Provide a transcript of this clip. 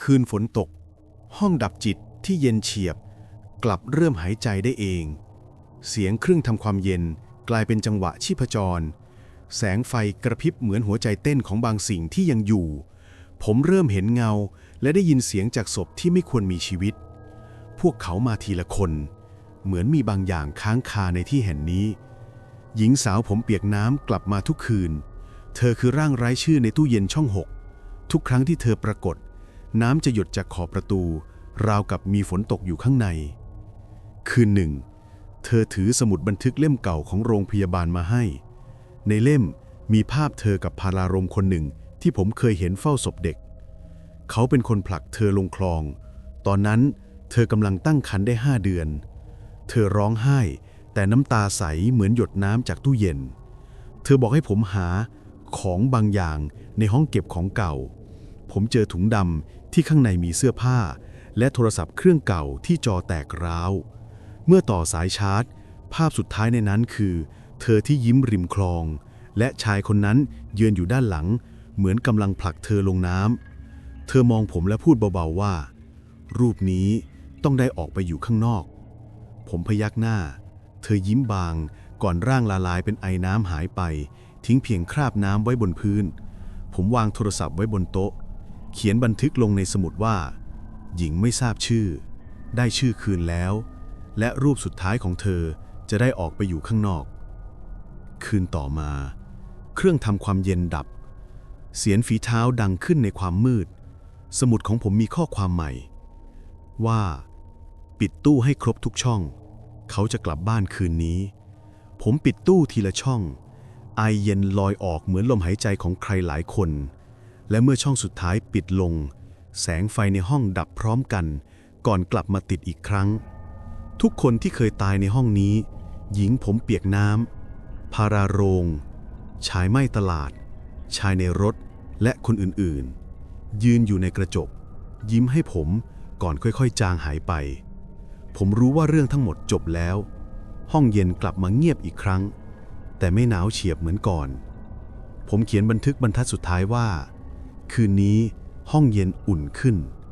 คืนฝนตก ห้องดับจิตที่เย็นเฉียบ กลับเริ่มหายใจได้เอง เสียงเครื่องทำความเย็นกลายเป็นจังหวะชีพจร แสงไฟกระพริบเหมือนหัวใจเต้นของบางสิ่งที่ยังอยู่ ผมเริ่มเห็นเงาและได้ยินเสียงจากศพที่ไม่ควรมีชีวิต พวกเขามาทีละคน เหมือนมีบางอย่างค้างคาในที่แห่งนี้ หญิงสาวผมเปียกน้ำกลับมาทุกคืน เธอคือร่างไร้ชื่อในตู้เย็นช่องหกทุกครั้งที่เธอปรากฏ น้ำจะหยดจากขอบประตู ราวกับมีฝนตกอยู่ข้างใน คืนหนึ่ง เธอถือสมุดบันทึกเล่มเก่าของโรงพยาบาลมาให้ ในเล่มมีภาพเธอกับพารารมคนหนึ่งที่ผมเคยเห็นเฝ้าศพเด็ก เขาเป็นคนผลักเธอลงคลอง ตอนนั้นเธอกำลังตั้งครรภ์ได้ห้าเดือน เธอร้องไห้ แต่น้ำตาใสเหมือนหยดน้ำจากตู้เย็น เธอบอกให้ผมหาของบางอย่างในห้องเก็บของเก่า ผมเจอถุงดำ ที่ข้างในมีเสื้อผ้า และโทรศัพท์เครื่องเก่าที่จอแตกร้าว เมื่อต่อสายชาร์จ ภาพสุดท้ายในนั้นคือ เธอที่ยิ้มริมคลอง และชายคนนั้นยืนอยู่ด้านหลัง เหมือนกำลังผลักเธอลงน้ำเธอมองผมและพูดเบาๆว่า รูปนี้ต้องได้ออกไปอยู่ข้างนอก ผมพยักหน้า เธอยิ้มบางก่อนร่างละลายเป็นไอน้ำหายไป ทิ้งเพียงคราบน้ำไว้บนพื้น ผมวางโทรศัพท์ไว้บนโต๊ะ เขียนบันทึกลงในสมุดว่า หญิงไม่ทราบชื่อ ได้ชื่อคืนแล้ว และรูปสุดท้ายของเธอจะได้ออกไปอยู่ข้างนอก คืนต่อมา เครื่องทำความเย็นดับ เสียงฝีเท้าดังขึ้นในความมืด สมุดของผมมีข้อความใหม่ ว่า ปิดตู้ให้ครบทุกช่อง เขาจะกลับบ้านคืนนี้ ผมปิดตู้ทีละช่อง ไอเย็นลอยออกเหมือนลมหายใจของใครหลายคน และเมื่อช่องสุดท้ายปิดลง แสงไฟในห้องดับพร้อมกัน ก่อนกลับมาติดอีกครั้ง ทุกคนที่เคยตายในห้องนี้ หญิงผมเปียกน้ำพาราโรง ชายไม่ตลาด ชายในรถและคนอื่นๆ ยืนอยู่ในกระจก ยิ้มให้ผมก่อนค่อยๆ จางหายไป ผมรู้ว่าเรื่องทั้งหมดจบแล้ว ห้องเย็นกลับมาเงียบอีกครั้ง แต่ไม่หนาวเฉียบเหมือนก่อน ผมเขียนบันทึกบรรทัดสุดท้ายว่า คืนนี้ห้องเย็นอุ่นขึ้น